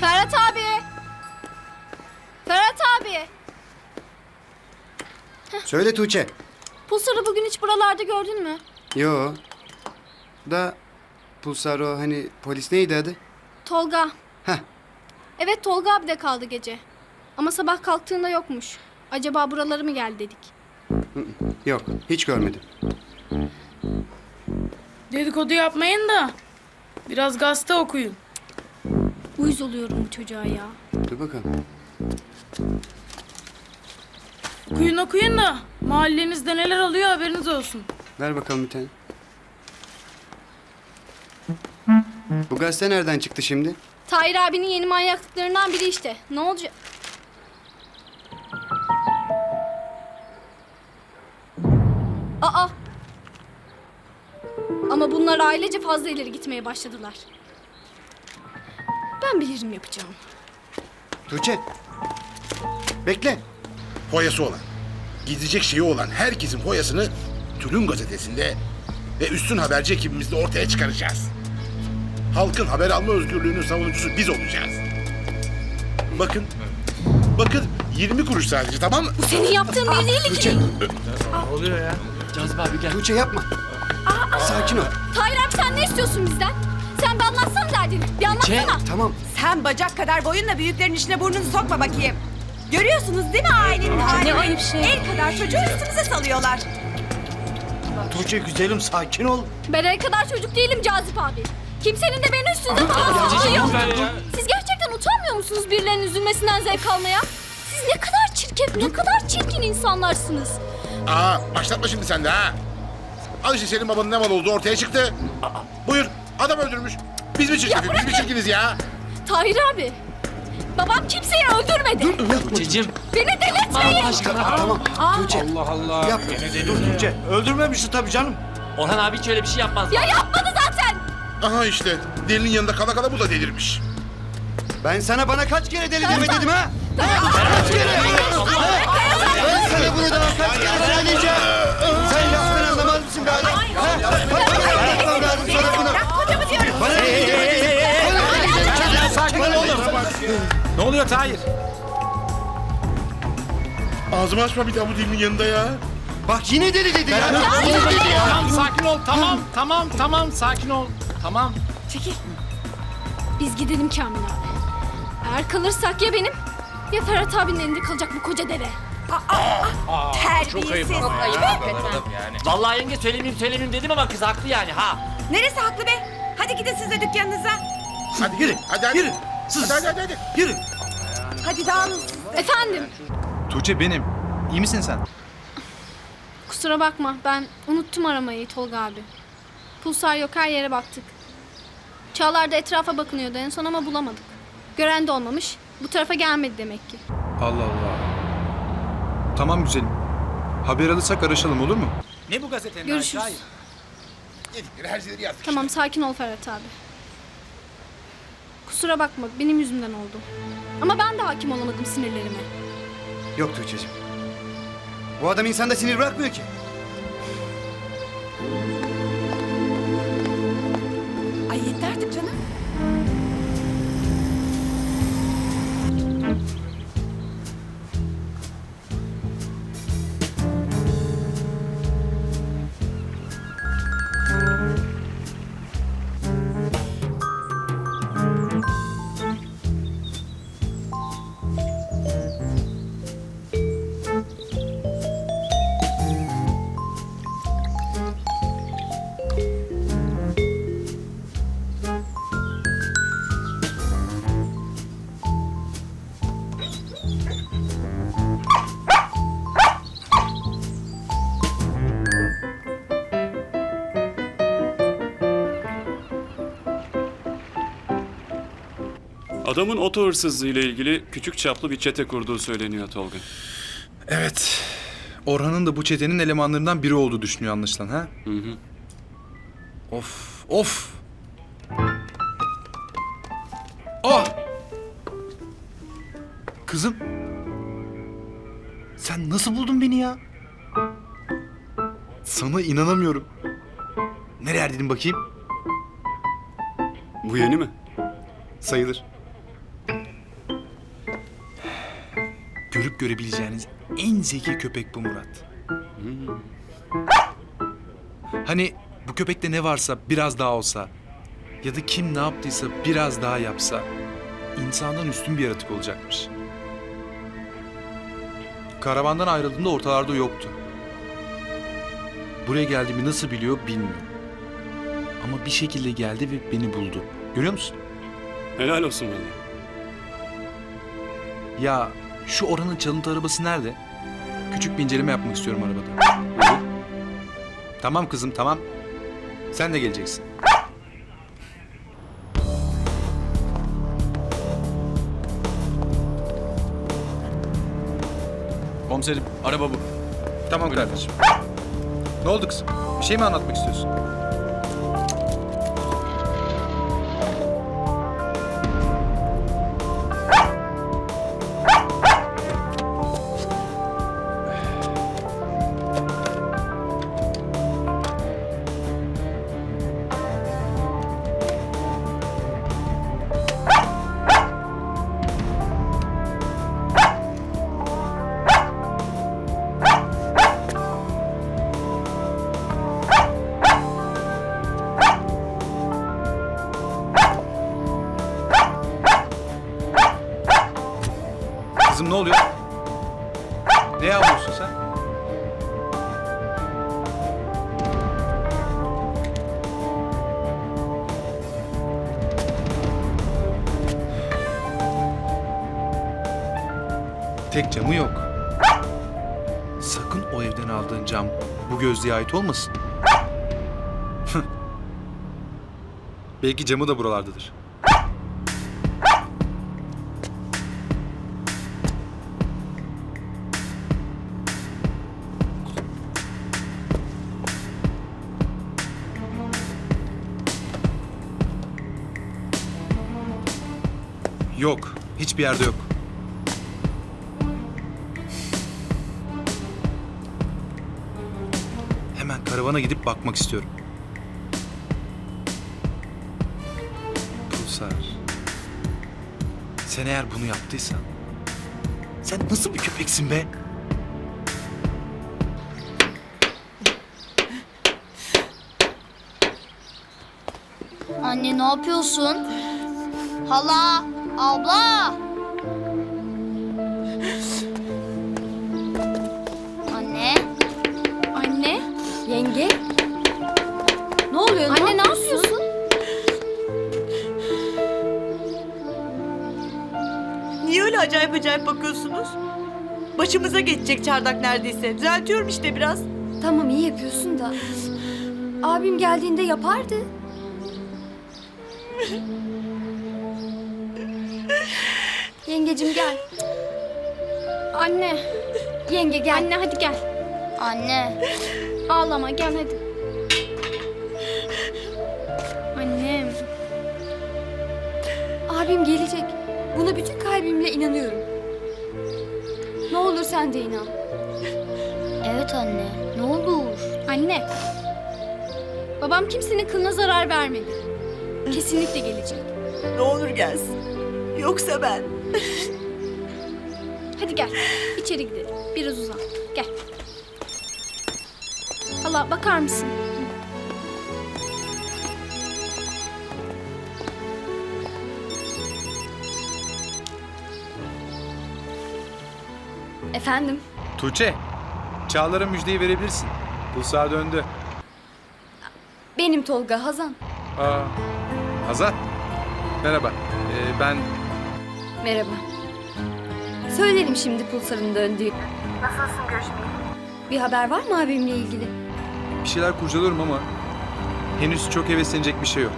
Ferhat abi. Ferhat abi. Söyle Tuğçe. Pulsar'ı bugün hiç buralarda gördün mü? Yo. Da Pulsar o hani polis neydi adı? Tolga. Heh. Evet Tolga abi de kaldı gece. Ama sabah kalktığında yokmuş. Acaba buraları mı geldi dedik. Yok hiç görmedim. Dedikodu yapmayın da biraz gazete okuyun. Uyuz oluyorum bu çocuğa ya. Dur bakalım. Okuyun okuyun da mahallenizde neler oluyor haberiniz olsun. Ver bakalım bir tane. Bu gazete nereden çıktı şimdi? Tahir abinin yeni manyaklıklarından biri işte. Ne olacak? Aa! Ama bunlar ailece fazla ileri gitmeye başladılar. Ben bilirim yapacağım. Tuğçe. Bekle. Foyası olan, gidecek şeyi olan herkesin foyasını Tülün gazetesinde ve üstün haberci ekibimizde ortaya çıkaracağız. Halkın haber alma özgürlüğünün savunucusu biz olacağız. Bakın, bakın 20 kuruş sadece tamam mı? Senin yaptığın bir değil ki. Tuğçe yapma. Sakin ol. Tahir abi sen ne istiyorsun bizden? Sen bir anlatsana derdini. Bir anlatsana. Tamam. Sen bacak kadar boyunla büyüklerin içine burnunu sokma bakayım. Görüyorsunuz değil mi ailenin halini? ne ayıp şey. El kadar çocuğu üstümüze salıyorlar. Tuğçe güzelim sakin ol. Ben el kadar çocuk değilim Cazip abi. Kimsenin de beni üstünde falan tutuyor. Siz gerçekten utanmıyor musunuz birilerinin üzülmesinden zevk almaya? Siz ne kadar çirkef, ne kadar çirkin insanlarsınız. Aa, başlatma şimdi sen de ha. Al işte senin babanın ne mal olduğu ortaya çıktı. Buyur, adam öldürmüş. Biz mi çirkiniz, biz mi çirkiniz ya? Tahir abi, babam kimseyi öldürmedi. Cicim Beni delirtmeyin. Tamam. Tuğçe. Allah Allah. Yap. Dur Tuğçe. Öldürmemişti tabii canım. Orhan abi hiç öyle bir şey yapmaz. Ya yapmadı zaten. Aha işte, delinin yanında kala kala bu da delirmiş. Ben sana bana kaç kere deli deme dedim ha? Kaç kere? Ben sana bunu daha kaç kere söyleyeceğim? Ne oluyor Tahir? Ağzımı açma bir daha bu dilinin yanında ya. Bak yine deli dedi ya. Yine ya. Tamam sakin ol. Tamam tamam tamam sakin ol. Tamam. Çekil. Biz gidelim Kamil abi. Eğer kalırsak ya benim ya Ferhat abinin elinde kalacak bu koca deve. Terbiyesiz. Vallahi yenge söylemeyeyim söylemeyeyim dedim ama kız haklı yani ha. Neresi haklı be? Hadi gidin siz de dükkanınıza. Hadi yürü, hadi hadi. Yürü. Hadi hadi hadi. hadi. Yürü. Hadi dağılın. Efendim, Tuğçe benim. İyi misin sen? kusura bakma ben unuttum aramayı Tolga abi. Pulsar yok her yere baktık. Çağlar da etrafa bakınıyordu en son ama bulamadık. Gören de olmamış. Bu tarafa gelmedi demek ki. Allah Allah. Tamam güzelim. Haber alırsak araşalım olur mu? Ne bu gazetenin Görüşürüz. Yedikleri her şeyleri yazdık Tamam sakin ol Ferhat abi. Kusura bakma benim yüzümden oldu. Ama ben de hakim olamadım sinirlerime. Yok Tuğçe'cim. Bu adam insanda sinir bırakmıyor ki. Adamın oto hırsızlığı ile ilgili küçük çaplı bir çete kurduğu söyleniyor Tolga. Evet. Orhan'ın da bu çetenin elemanlarından biri olduğu düşünüyor anlaşılan ha? Hı hı. Of of. Ah! Kızım. Sen nasıl buldun beni ya? Sana inanamıyorum. Nereye erdin bakayım? Bu yeni mi? Sayılır. Görüp görebileceğiniz en zeki köpek bu Murat. Hani bu köpekte ne varsa biraz daha olsa ya da kim ne yaptıysa biraz daha yapsa insandan üstün bir yaratık olacakmış. Karavandan ayrıldığında ortalarda yoktu. Buraya geldiğimi nasıl biliyor bilmiyorum. Ama bir şekilde geldi ve beni buldu. Görüyor musun? Helal olsun valla. Ya şu oranın çalıntı arabası nerede? Küçük bir inceleme yapmak istiyorum arabada. tamam kızım tamam. Sen de geleceksin. Komiserim araba bu. Tamam kardeşim. Ne oldu kızım? Bir şey mi anlatmak istiyorsun? Gözlüğe ait olmasın. Belki camı da buralardadır. Yok. Hiçbir yerde yok. Karavana gidip bakmak istiyorum. Pulsar. Sen eğer bunu yaptıysan... Sen nasıl bir köpeksin be? Anne ne yapıyorsun? Hala, abla. Acayip acayip bakıyorsunuz? Başımıza geçecek çardak neredeyse. Düzeltiyorum işte biraz. Tamam iyi yapıyorsun da. Abim geldiğinde yapardı. Yengecim gel. Anne. Yenge gel. Anne hadi gel. Anne. Ağlama gel hadi. Annem. Abim gelecek. Buna bütün kalbimle inanıyorum. Ne olur sen de inan. Evet anne. Ne olur. Anne. Babam kimsenin kılına zarar vermedi. Kesinlikle gelecek. Ne olur gelsin. Yoksa ben. Hadi gel. İçeri gidelim. Biraz uzan. Gel. Hala bakar mısın? Efendim? Tuğçe, Çağlar'a müjdeyi verebilirsin. Pulsar döndü. Benim Tolga Hazan. Aa, Hazan. Merhaba. Ee, ben Merhaba. Söylerim şimdi Pulsar'ın döndüğü. Nasılsın görüşmeyi? Bir haber var mı abimle ilgili? bir şeyler kurcalıyorum ama henüz çok heveslenecek bir şey yok.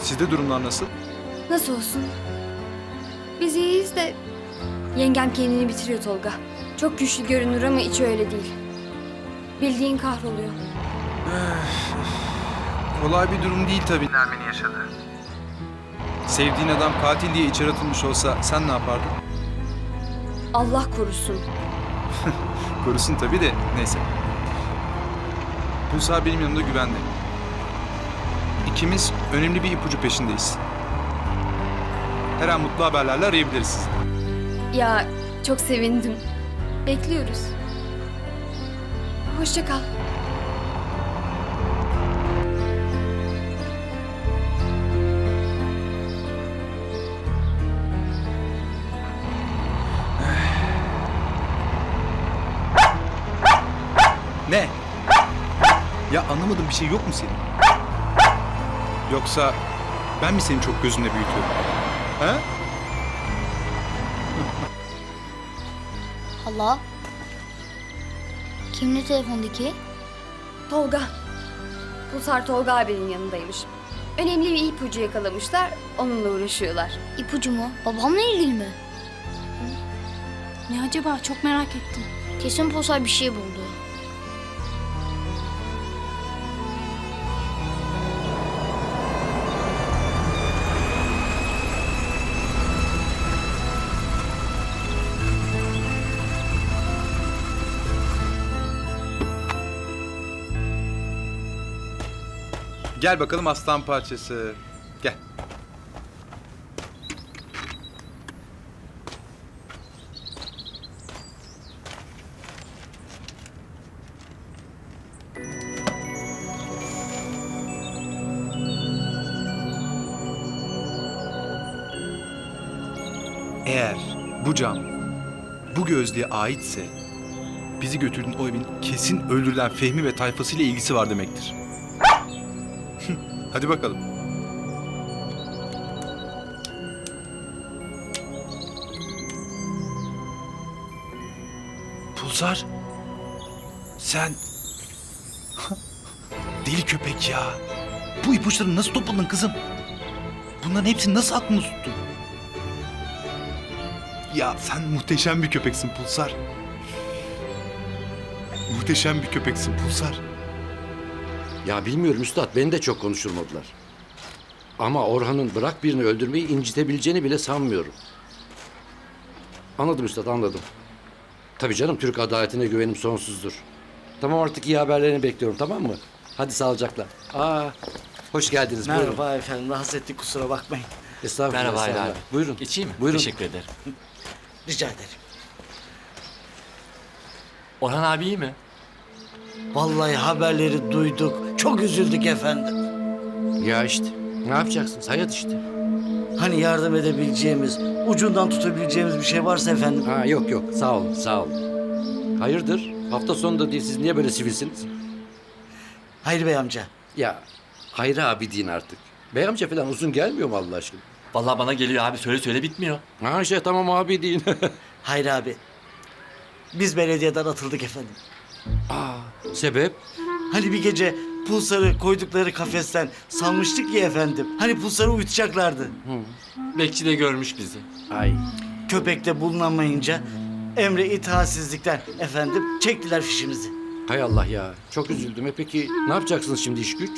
Sizde durumlar nasıl? Nasıl olsun? Biz iyiyiz de... Yengem kendini bitiriyor Tolga. Çok güçlü görünür ama içi öyle değil. Bildiğin kahroluyor. Kolay bir durum değil tabii. Nermin'i yaşadı. Sevdiğin adam katil diye içeri atılmış olsa sen ne yapardın? Allah korusun. Korusun tabii de neyse. Pulsar benim yanımda güvende. İkimiz önemli bir ipucu peşindeyiz. Her an mutlu haberlerle arayabiliriz sizi. Ya Çok sevindim. Bekliyoruz. Hoşça kal. Ne? Ya anlamadım bir şey yok mu senin? Yoksa ben mi seni çok gözünde büyütüyorum? Ha? Hala. Kimli telefondaki? Tolga. Pulsar Tolga abinin yanındaymış. Önemli bir ipucu yakalamışlar. Onunla uğraşıyorlar. İpucu mu? Babamla ilgili mi? Ne acaba çok merak ettim. Kesin Pulsar bir şey buldu. Gel bakalım aslan parçası. Gel. Eğer bu cam bu gözlüğe aitse bizi götürdüğün o evin kesin öldürülen Fehmi ve tayfasıyla ilgisi var demektir. Hadi bakalım. Pulsar. Sen... Deli köpek ya. Bu ipuçlarını nasıl topladın kızım? Bunların hepsini nasıl aklında tuttun? Ya sen muhteşem bir köpeksin Pulsar. Muhteşem bir köpeksin Pulsar. Ya bilmiyorum üstad beni de çok konuşturmadılar. Ama Orhan'ın bırak birini öldürmeyi incitebileceğini bile sanmıyorum. Anladım üstad anladım. Tabii canım Türk adaletine güvenim sonsuzdur. Tamam artık iyi haberlerini bekliyorum tamam mı? Hadi sağlıcakla. Aa, hoş geldiniz. Buyurun. Merhaba efendim. Rahatsız ettik kusura bakmayın. Estağfurullah. Merhaba Hayri estağfurullah. abi. Buyurun. Geçeyim mi? Buyurun. Teşekkür ederim. Rica ederim. Orhan abi iyi mi? Vallahi haberleri duyduk. Çok üzüldük efendim. Ya işte ne yapacaksınız? Hayat işte. Hani yardım edebileceğimiz, ucundan tutabileceğimiz bir şey varsa efendim. Ha yok yok sağ olun sağ olun. Hayırdır? Hafta sonunda değil siz niye böyle sivilsiniz? Hayır Bey amca. Ya Hayri abi deyin artık. Bey amca falan uzun gelmiyor mu Allah aşkına? Vallahi bana geliyor abi söyle söyle bitmiyor. Ha şey tamam abi deyin. Hayır abi. Biz belediyeden atıldık efendim. Aa, sebep? Hani bir gece pulsarı koydukları kafesten salmıştık ya efendim. Hani pulsarı uyutacaklardı. Bekçi de görmüş bizi. Ay. Köpekte bulunamayınca emre itaatsizlikten efendim çektiler fişimizi. Hay Allah ya. Çok üzüldüm. E peki ne yapacaksınız şimdi iş güç?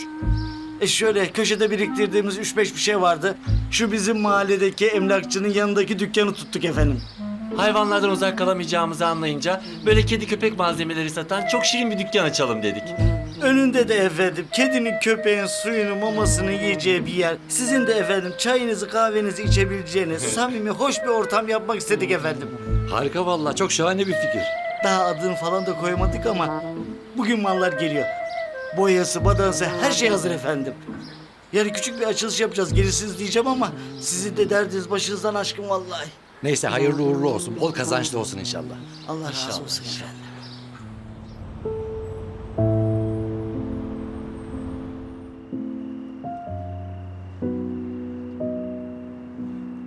E şöyle köşede biriktirdiğimiz üç beş bir şey vardı. Şu bizim mahalledeki emlakçının yanındaki dükkanı tuttuk efendim. Hayvanlardan uzak kalamayacağımızı anlayınca böyle kedi köpek malzemeleri satan çok şirin bir dükkan açalım dedik. Önünde de efendim kedinin köpeğin suyunu mamasını yiyeceği bir yer. Sizin de efendim çayınızı kahvenizi içebileceğiniz samimi hoş bir ortam yapmak istedik efendim. Harika vallahi. Çok şahane bir fikir. Daha adını falan da koymadık ama bugün mallar geliyor. Boyası, badansı her şey hazır efendim. Yani küçük bir açılış yapacağız gelirsiniz diyeceğim ama sizin de derdiniz başınızdan aşkın vallahi. Neyse hayırlı uğurlu olsun. Bol kazançlı olsun inşallah. Allah razı olsun efendim.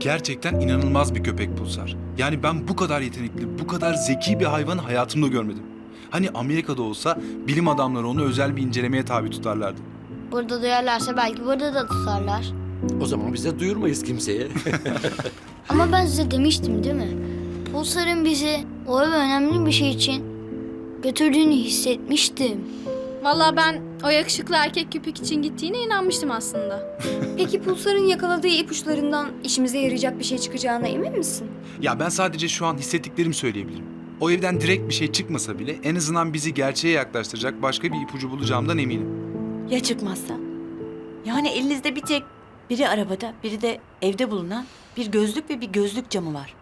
Gerçekten inanılmaz bir köpek Pulsar. Yani ben bu kadar yetenekli, bu kadar zeki bir hayvanı hayatımda görmedim. Hani Amerika'da olsa bilim adamları onu özel bir incelemeye tabi tutarlardı. Burada duyarlarsa belki burada da tutarlar. O zaman bize duyurmayız kimseye. Ama ben size demiştim değil mi? Pulsar'ın bizi o eve önemli bir şey için götürdüğünü hissetmiştim. Vallahi ben o yakışıklı erkek köpek için gittiğine inanmıştım aslında. Peki Pulsar'ın yakaladığı ipuçlarından işimize yarayacak bir şey çıkacağına emin misin? Ya ben sadece şu an hissettiklerimi söyleyebilirim. O evden direkt bir şey çıkmasa bile en azından bizi gerçeğe yaklaştıracak başka bir ipucu bulacağımdan eminim. Ya çıkmazsa? Yani elinizde bir tek biri arabada, biri de evde bulunan bir gözlük ve bir gözlük camı var.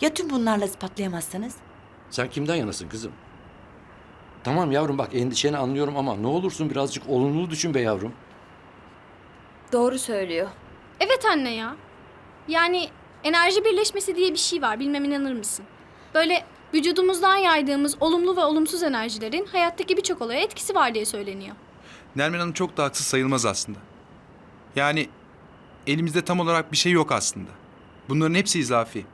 Ya tüm bunlarla ispatlayamazsanız? Sen kimden yanasın kızım? Tamam yavrum bak endişeni anlıyorum ama ne olursun birazcık olumlu düşün be yavrum. Doğru söylüyor. Evet anne ya. Yani enerji birleşmesi diye bir şey var. Bilmem inanır mısın? Böyle vücudumuzdan yaydığımız olumlu ve olumsuz enerjilerin hayattaki birçok olaya etkisi var diye söyleniyor. Nermin Hanım çok da haksız sayılmaz aslında. Yani elimizde tam olarak bir şey yok aslında. Bunların hepsi izafi.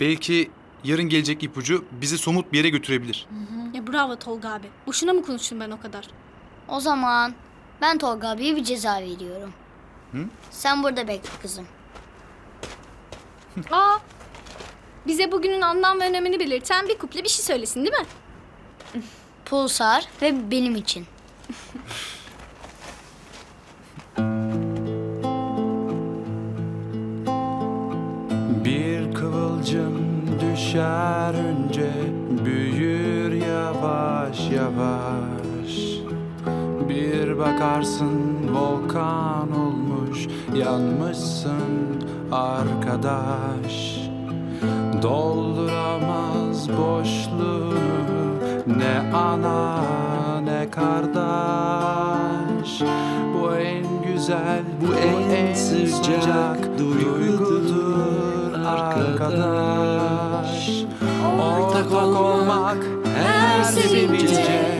Belki yarın gelecek ipucu bizi somut bir yere götürebilir. Ya bravo Tolga abi. Boşuna mı konuştum ben o kadar? O zaman ben Tolga abiye bir ceza veriyorum. Sen burada bekle kızım. Aa, bize bugünün anlam ve önemini belirten bir kuple bir şey söylesin değil mi? Pulsar ve benim için. Bir kıvılcım düşer Bir bakarsın volkan olmuş yanmışsın arkadaş. Dolduramaz boşluğunu ne ana ne kardeş. Bu en güzel, bu en, sıcak duygudur arkadaş. Ortak olmak her sevince,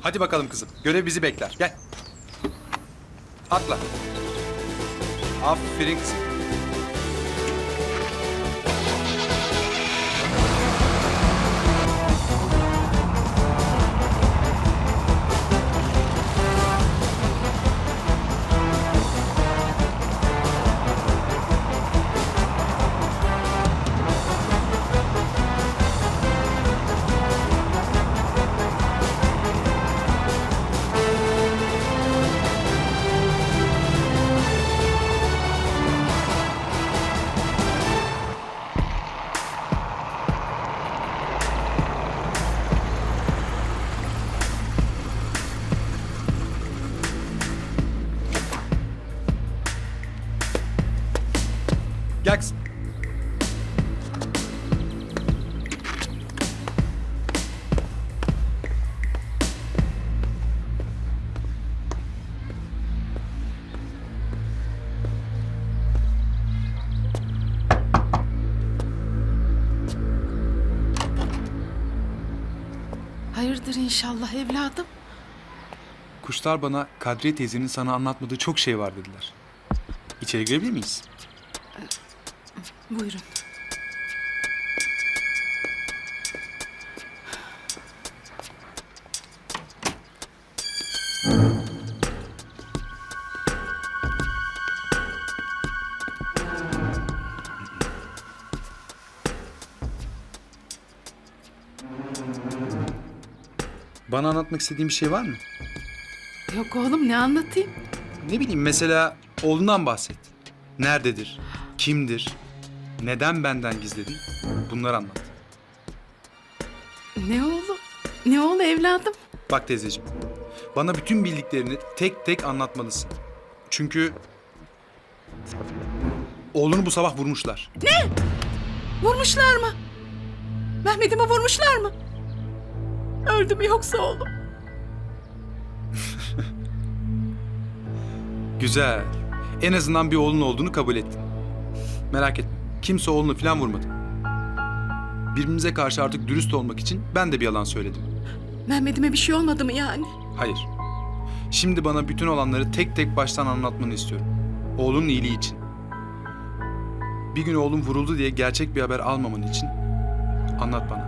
Hadi bakalım kızım. Görev bizi bekler. Gel. Atla. Aferin kızım. Hayırdır inşallah evladım? Kuşlar bana Kadriye teyzenin sana anlatmadığı çok şey var dediler. İçeri girebilir miyiz? Buyurun. Bana anlatmak istediğin bir şey var mı? Yok oğlum ne anlatayım? Ne bileyim mesela oğlundan bahset. Nerededir? Kimdir? Neden benden gizledin? Bunları anlat. Ne oğlu? Ne oğlu evladım? Bak teyzeciğim. Bana bütün bildiklerini tek tek anlatmalısın. Çünkü... Oğlunu bu sabah vurmuşlar. Vurmuşlar mı? Mehmet'imi vurmuşlar mı? Öldü mü yoksa oğlum? Güzel. En azından bir oğlun olduğunu kabul ettin. Merak etme. Kimse oğlunu falan vurmadı. Birbirimize karşı artık dürüst olmak için ben de bir yalan söyledim. Mehmet'ime bir şey olmadı mı yani? Hayır. Şimdi bana bütün olanları tek tek baştan anlatmanı istiyorum. Oğlunun iyiliği için. Bir gün oğlum vuruldu diye gerçek bir haber almaman için anlat bana.